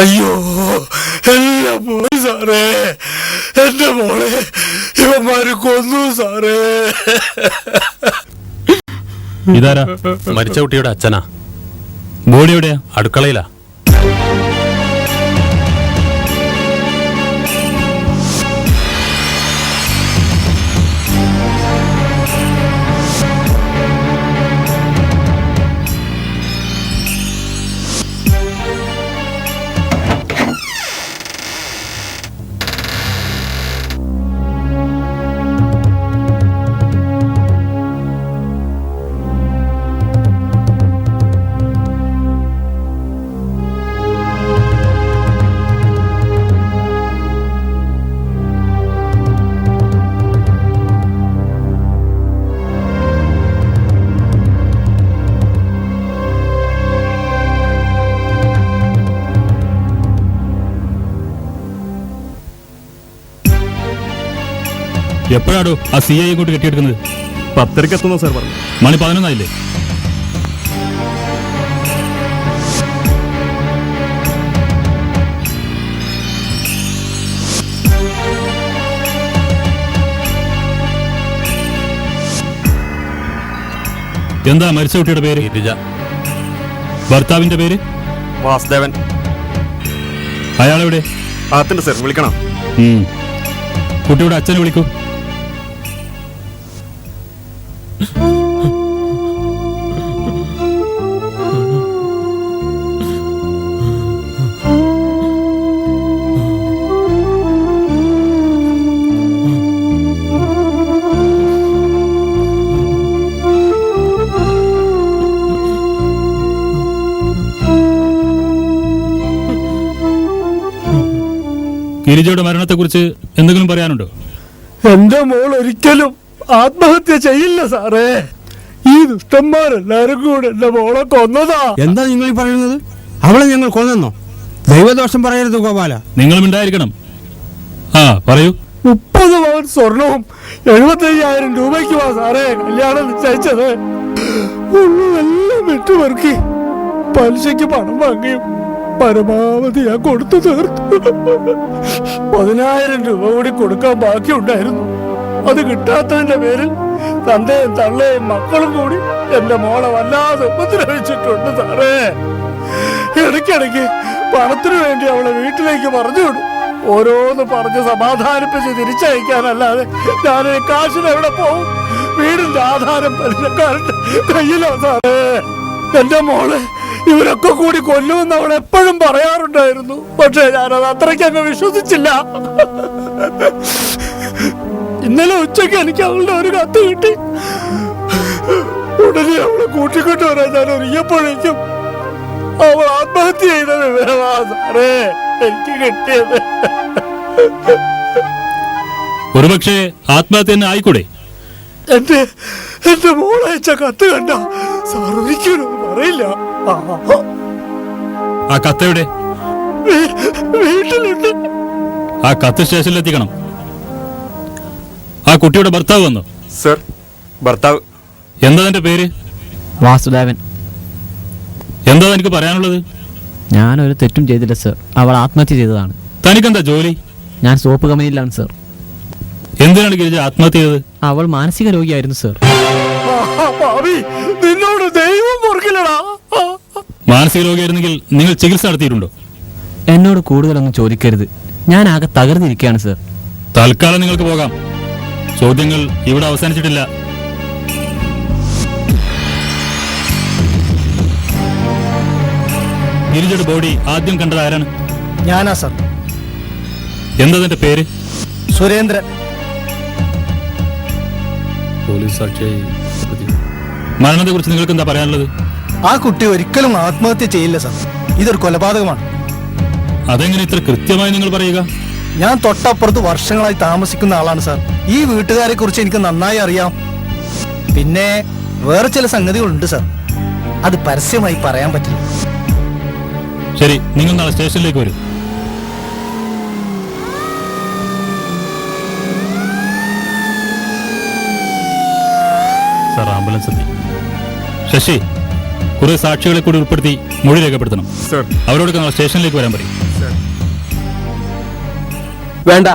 അയ്യോ എല്ലാം പോയി സാറേ എന്റെ മോളെ ഇവന്മാര് കൊന്നു സാറേ. ഇതാരാ? മരിച്ച കുട്ടിയുടെ അച്ഛനാ? ബോഡി എവിടെയാ? അടുക്കളയിലാ. എപ്പോഴാടോ ആ സി ഐ ഇങ്ങോട്ട് കെട്ടിയെടുക്കുന്നത്? പത്തരയ്ക്ക് എത്തുന്നു സാർ പറഞ്ഞു. മണി പതിനൊന്നായില്ലേ എന്താ മരിച്ച കുട്ടിയുടെ പേര്? ഗിരിജ. ഭർത്താവിന്റെ പേര്? വാസുദേവൻ. അയാളെവിടെ? അകത്തുണ്ട് സാർ വിളിക്കണം. കുട്ടിയുടെ അച്ഛനെ വിളിക്കൂ. ഗിരിജയുടെ മരണത്തെക്കുറിച്ച് എന്തെങ്കിലും പറയാനുണ്ടോ? എന്റെ മോൾ ഒരിക്കലും ആത്മഹത്യ ചെയ്യില്ല സാറേ. ഈ ദുഷ്ടന്മാരെല്ലാരും കൂടെ എന്റെ മോളെ കൊന്നതാ. എന്താ നിങ്ങൾ ഈ പറയുന്നത്? അവളെ ഞങ്ങൾ കൊന്നെന്നോ? ദൈവദോഷം പറയരുത് ഗോപാല. നിങ്ങളും ഉണ്ടായിരിക്കണം. ആ പറയൂ. മുപ്പത് പവൻ സ്വർണവും 75000 രൂപയ്ക്ക് വാ സാറേ. കല്യാണം നിശ്ചയിച്ചത്. ഉള്ളതെല്ലാം വിട്ടുപെറുക്കി പലിശയ്ക്ക് പണം വാങ്ങിയും പരമാവധി ഞാൻ കൊടുത്തു തീർത്തു. പതിനായിരം രൂപ കൂടി കൊടുക്കാൻ ബാക്കിയുണ്ടായിരുന്നു. അത് കിട്ടാത്തതിന്റെ പേരിൽ തന്തയും തള്ളയും മക്കളും കൂടി എന്റെ മോളെ വല്ലാതെ ഉപദ്രവിച്ചിട്ടുണ്ട് സാറേ. ഇടയ്ക്കിടയ്ക്ക് പണത്തിനു വേണ്ടി അവളെ വീട്ടിലേക്ക് പറഞ്ഞു വിടും. ഓരോന്ന് പറഞ്ഞ് സമാധാനിപ്പിച്ച് തിരിച്ചയക്കാനല്ലാതെ ഞാൻ കാശിന് എവിടെ പോകും വീടിന്റെ ആധാരം പരിചയക്കാരുടെ കയ്യിലോ സാറേ. എന്റെ മോളെ ഇവരൊക്കെ കൂടി കൊല്ലുമെന്ന് അവൾ എപ്പോഴും പറയാറുണ്ടായിരുന്നു. പക്ഷെ ഞാനത് അത്രയ്ക്ക് അങ്ങ് വിശ്വസിച്ചില്ല. ഇന്നലെ ഉച്ചയ്ക്ക് എനിക്ക് അവളുടെ ഒരു കത്ത് കിട്ടി. ഉടനെ അവളെ കൂട്ടിക്കൊണ്ട് വരാൻ ഞാൻ ഒരുങ്ങിയപ്പോഴേക്കും അവൾ ആത്മഹത്യ ചെയ്ത വിവരമാ സാറേ എനിക്ക് കിട്ടിയത്. ഒരുപക്ഷെ ആത്മഹത്യ തന്നെ ആയിക്കൂടെ? എന്റെ എന്റെ മോളയച്ച കത്ത് കണ്ട സാർ ഒരിക്കലും പറയില്ല. ആ, കത്ത് എവിടെ വീട്ടിലുണ്ട്. ആ കത്ത് സ്റ്റേഷനിലെത്തിക്കണം. ആ കുട്ടിയുടെ ഭർത്താവ് വന്നു? സർ ഭർത്താവ്. എന്താ എന്റെ പേര്? വാസുദേവൻ. എന്താ എനിക്ക് പറയാനുള്ളത്? ഞാൻ ഒരു തെറ്റും ചെയ്തില്ല സർ. അവൾ ആത്മഹത്യ ചെയ്തതാണ്. തനിക്ക് എന്താ ജോലി? ഞാൻ സോപ്പ് കമ്പനിയിലാണ് സർ. എന്തിനാണ് ഗിരിജ ആത്മഹത്യ ചെയ്തത്? അവൾ മാനസിക രോഗിയായിരുന്നു സർ. നിന്നോട് ദൈവം മാനസിക രോഗിയായിരുന്നെങ്കിൽ നിങ്ങൾ ചികിത്സ നടത്തിയിട്ടുണ്ടോ? എന്നോട് കൂടുതലൊന്നും ചോദിക്കരുത്. ഞാൻ ആകെ തകർന്നിരിക്കുകയാണ് സർ. തൽക്കാലം നിങ്ങൾക്ക് പോകാം. ചോദ്യങ്ങൾ ഇവിടെ അവസാനിച്ചിട്ടില്ല. ഗിരിജയുടെ ബോഡി ആദ്യം കണ്ടത് ആരാണ്? ഞാനാ സർ. എന്താ തന്റെ പേര്? സുരേന്ദ്രൻ. പോലീസ് സാക്ഷിയായി മരണത്തെ കുറിച്ച് നിങ്ങൾക്ക് എന്താ പറയാനുള്ളത്? ആ കുട്ടി ഒരിക്കലും ആത്മഹത്യ ചെയ്യില്ല സർ. ഇതൊരു കൊലപാതകമാണ്. അതെങ്ങനെ ഇത്ര കൃത്യമായി നിങ്ങൾ പറയുക? ഞാൻ തൊട്ടപ്പുറത്ത് വർഷങ്ങളായി താമസിക്കുന്ന ആളാണ് സാർ. ഈ വീട്ടുകാരെ കുറിച്ച് എനിക്ക് നന്നായി അറിയാം. പിന്നെ വേറെ ചില സംഗതികളുണ്ട് സാർ. അത് പരസ്യമായി പറയാൻ പറ്റില്ല. ശരി നിങ്ങൾ നാളെ സ്റ്റേഷനിലേക്ക് വരും. സാർ ആംബുലൻസ് എത്തി. ശശി കുറെ സാക്ഷികളെ കൂടി ഉൾപ്പെടുത്തി മൊഴി രേഖപ്പെടുത്തണം. സർ. അവരോടൊക്കെ നാളെ സ്റ്റേഷനിലേക്ക് വരാൻ പറയും. വേണ്ട.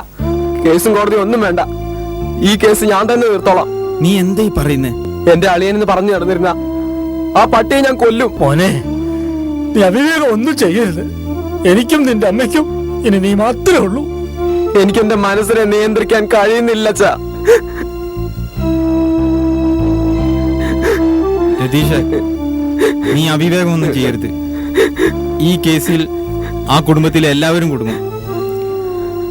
കേസും കോടതി ഒന്നും വേണ്ട. ഈ കേസ് ഞാൻ തന്നെ തീർത്തോളാം നീ എന്തായി പറയുന്നേ? എന്റെ അളിയനെന്ന് പറഞ്ഞു നടന്നിരുന്ന ആ പട്ടിയെ ഞാൻ കൊല്ലും. മോനെ നീ അവിവേകം ഒന്നും ചെയ്യരുത്. എനിക്കും നിന്റെ അമ്മയ്ക്കും ഇനി നീ മാത്രമേ ഉള്ളൂ. എനിക്ക് എന്റെ മനസ്സിനെ നിയന്ത്രിക്കാൻ കഴിയുന്നില്ല രതീഷ് നീ അവിവേകമൊന്നും ചെയ്യരുത്. ഈ കേസിൽ ആ കുടുംബത്തിലെ എല്ലാവരും കുടുങ്ങും.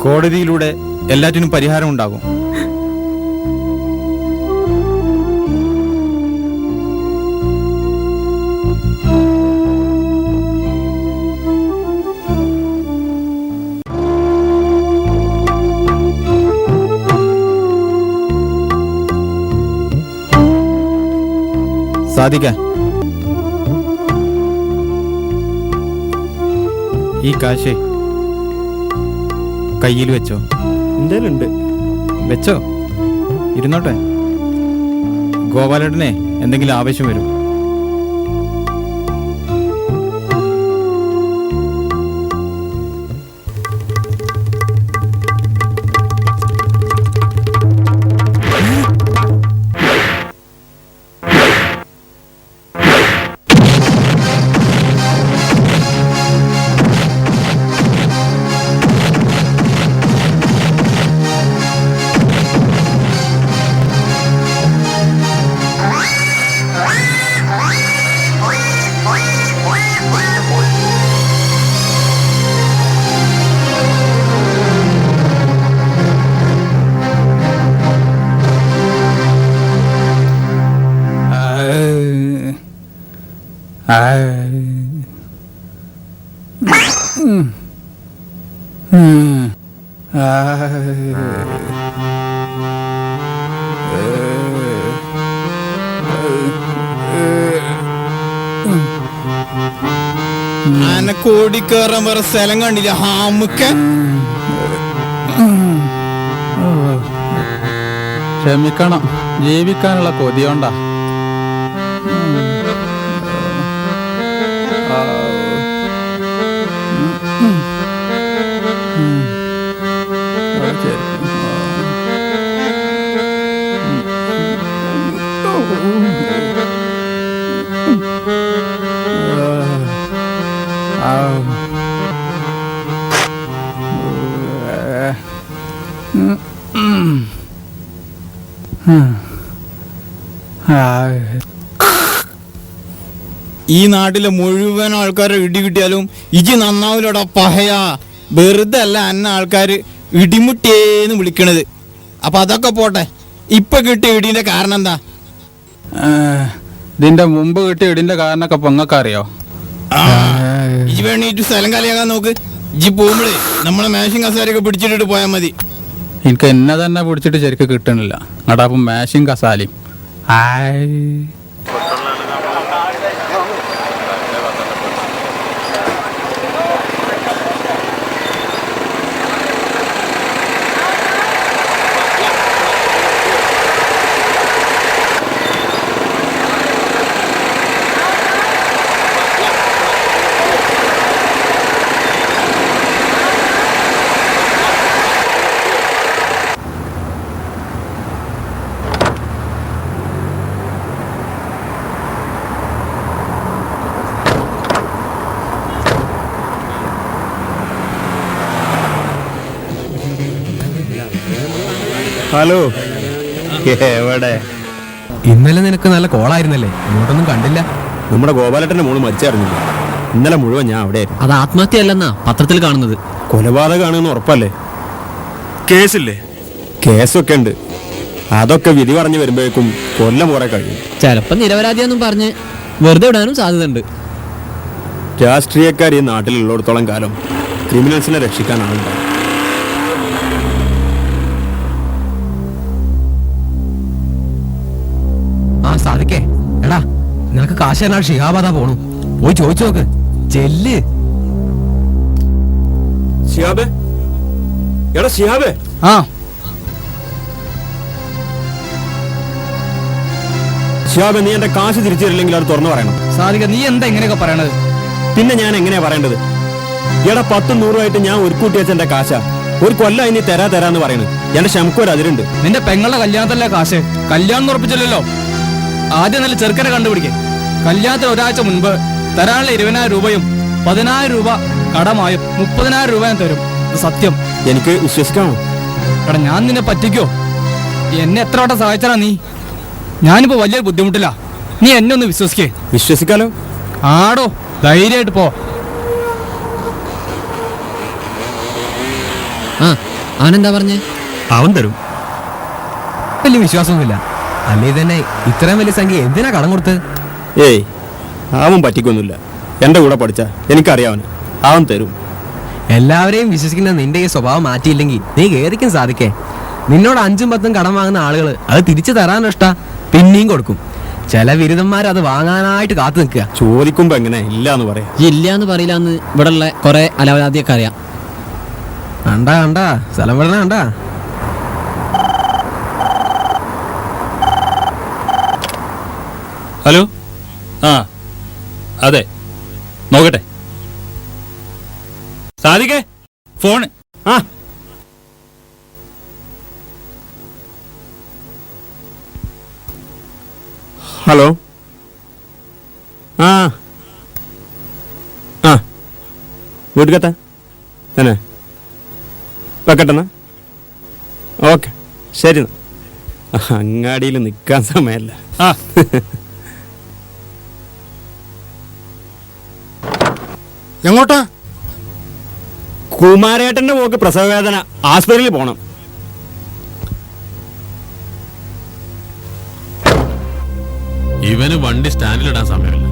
കോടതിയിലൂടെ എല്ലാറ്റിനും പരിഹാരം ഉണ്ടാകും. സാധിക്ക ഈ കാശ് കയ്യിൽ വെച്ചോ? എന്തേലുണ്ട്. വെച്ചോ? ഇരുന്നോട്ടെ. ഗോപാലേട്ടനെ എന്തെങ്കിലും ആവശ്യം വരും. അനക്കോടി കയറാൻ വേറെ സ്ഥലം കണ്ടില്ല ഹാമുക്ക. ക്ഷമിക്കണം ജീവിക്കാനുള്ള കൊതിയോണ്ടാ. നാട്ടിലെ മുഴുവൻ ആൾക്കാരെ ഇടി കിട്ടിയാലും ഇജി നന്നാവില്ലടാ പഹയാ. വെറുതെ അല്ല അന്ന ആൾക്കാർ ഇടിമുട്ടിയേന്ന് വിളിക്കണത്. അപ്പൊ അതൊക്കെ പോട്ടെ. ഇപ്പൊ കിട്ടിയ ഇടിന്റെ കാരണം എന്താ? ഇതിന്റെ മുമ്പ് കിട്ടിയ ഇടിന്റെ കാരണമൊക്കെ പൊങ്ങൊക്കെ അറിയോ ഇജി വേണീട്ട് സ്ഥലം കലയാകാൻ നോക്ക്. ഇജി പോകുമ്പോഴേ നമ്മളെ മേശയും കസാരയൊക്കെ പിടിച്ചിട്ട് പോയാൽ മതി. എനിക്ക് എന്നെ തന്നെ പിടിച്ചിട്ട് ശരിക്കും കിട്ടണില്ല. അടാപ്പം അപ്പം കസാലിയും കസാലയും. ആയ് ഹലോ. എവിടെ? ഇന്നലെ നിനക്ക് നല്ല കോളായിരുന്നല്ലേ? ഇങ്ങോട്ടൊന്നും കണ്ടില്ല. നമ്മുടെ ഗോപാലട്ടന്റെ മോൾ മരിച്ചറിഞ്ഞില്ല? ഇന്നലെ മുഴുവൻ ഞാൻ അവിടെ അത് ആത്മഹത്യയല്ലെന്നാ പത്രത്തിൽ കാണുന്നത്. കൊലപാതകമാണെന്ന് ഉറപ്പല്ലേ? കേസില്ലേ? കേസൊക്കെ ഉണ്ട്. അതൊക്കെ വിധി പറഞ്ഞു വരുമ്പോഴേക്കും കൊല്ലം കുറെ കഴിയും. ചിലപ്പോ നിരപരാധിയെന്നും പറഞ്ഞ് വെറുതെ വിടാനും സാധ്യതയുണ്ട്. രാഷ്ട്രീയക്കാർ ഈ നാട്ടിലുള്ളിടത്തോളം കാലം ക്രിമിനൽസിനെ രക്ഷിക്കാനാണ് സാധിക്കേ? എടാ നിനക്ക് കാശ് തരാൻ ഷിഹാബാദാ പോണു. പോയി ചോദിച്ചു നോക്ക്. ചെല്ല്. എടാ ആ. നീ എന്റെ കാശ് തിരിച്ചു തരില്ലെങ്കിൽ അത് തുറന്നു പറയണം. സാധിക്ക നീ എന്താ ഇങ്ങനെയൊക്കെ പറയണത്? പിന്നെ ഞാൻ എങ്ങനെയാ പറയേണ്ടത്? എടാ പത്തും നൂറുമായിട്ട് ഞാൻ ഒരു കൂട്ടി വെച്ച എന്റെ കാശാ. ഒരു കൊല്ലം ഇനി തരാ തരാന്ന് പറയണത് എന്റെ ക്ഷമക്ക് ഒരു അതിരുണ്ട്. നിന്റെ പെങ്ങളുടെ കല്യാണത്തല്ലേ കാശ്? കല്യാണം ഉറപ്പിച്ചില്ലല്ലോ. ആദ്യം നല്ല ചെറുക്കനെ കണ്ടുപിടിക്കേ കല്യാണത്തിന് ഒരാഴ്ച മുൻപ് തരാനുള്ള ഇരുപതിനായിരം രൂപയും പതിനായിരം രൂപ കടമായും മുപ്പതിനായിരം രൂപ ഞാൻ തരും. ഇത് സത്യം. എനിക്ക് വിശ്വസിക്കാമോ എടാ ഞാൻ നിന്നെ പറ്റിക്കോ? എന്നെ എത്ര വട്ടം സഹായിച്ചാ നീ? ഞാനിപ്പോ വലിയൊരു ബുദ്ധിമുട്ടില്ല നീ എന്നെ ഒന്ന് വിശ്വസിക്കേ. വിശ്വസിക്കാലോ? ആടോ ധൈര്യമായിട്ട് പോ. ആ അവനെന്താ പറഞ്ഞേ? അവൻ തരും. വലിയ വിശ്വാസമൊന്നുമില്ല. അല്ലേ തന്നെ ഇത്രയും വലിയ സംഖ്യ എന്തിനാ കടം കൊടുത്ത്? ഏയ് അവൻ പറ്റിക്കൊന്നുമില്ല. എന്റെ കൂടെ പഠിച്ച എനിക്കറിയാവന് അവൻ തരും. എല്ലാവരെയും വിശ്വസിക്കുന്ന നിന്റെ ഈ സ്വഭാവം മാറ്റിയില്ലെങ്കിൽ നീ കേറിക്കും സാധിക്കേ? നിന്നോട് അഞ്ചും പത്തും കടം വാങ്ങുന്ന ആളുകൾ അത് തിരിച്ചു തരാൻ ഇഷ്ട പിന്നെയും കൊടുക്കും. ചില ബിരുദന്മാർ അത് വാങ്ങാനായിട്ട് കാത്തു നിൽക്കുക. ചോദിക്കുമ്പോ എങ്ങനെ? ഇല്ല എന്ന് പറയാ. ഇല്ല എന്ന് പറയില്ല എന്ന് ഇവിടെ ഉള്ള കുറെ അലവലാതിയൊക്കെ അറിയാം. കണ്ടാ കണ്ടാ. സ്ഥലം വിടണ കണ്ടാ. ഹലോ? ആ അതെ. നോക്കട്ടെ. സാധിക്കേ ഫോൺ ആ. ഹലോ? ആ. ആ. വീട്ടുകത്ത തന്നെ. വെക്കട്ടെന്നാ? ഓക്കെ. ശരി അങ്ങാടിയിൽ നിൽക്കാൻ സമയമല്ല. ആ. എങ്ങോട്ടാ? കുമാരേട്ടന്റെ പോക്ക് പ്രസവവേദന. ആസ്പത്രിയിൽ പോണം. ഇവന് വണ്ടി സ്റ്റാൻഡിലിടാൻ സമയമില്ല.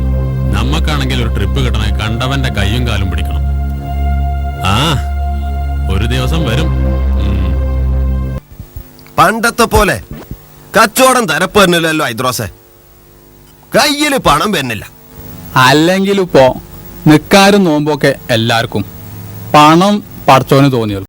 നമ്മക്കാണെങ്കിൽ ഒരു ട്രിപ്പ് കിട്ടണേ കണ്ടവന്റെ കയ്യും കാലും പിടിക്കണം. ആ ഒരു ദിവസം വരും. പണ്ടത്തെ പോലെ കച്ചവടം തരപ്പ് തന്നില്ലല്ലോ ഐദ്രോസെ കയ്യിൽ പണം വരുന്നില്ല. അല്ലെങ്കിൽ ഇപ്പോ നിക്കാരും നോമ്പൊക്കെ എല്ലാവർക്കും. പണം പടച്ചോന് തോന്നിയത്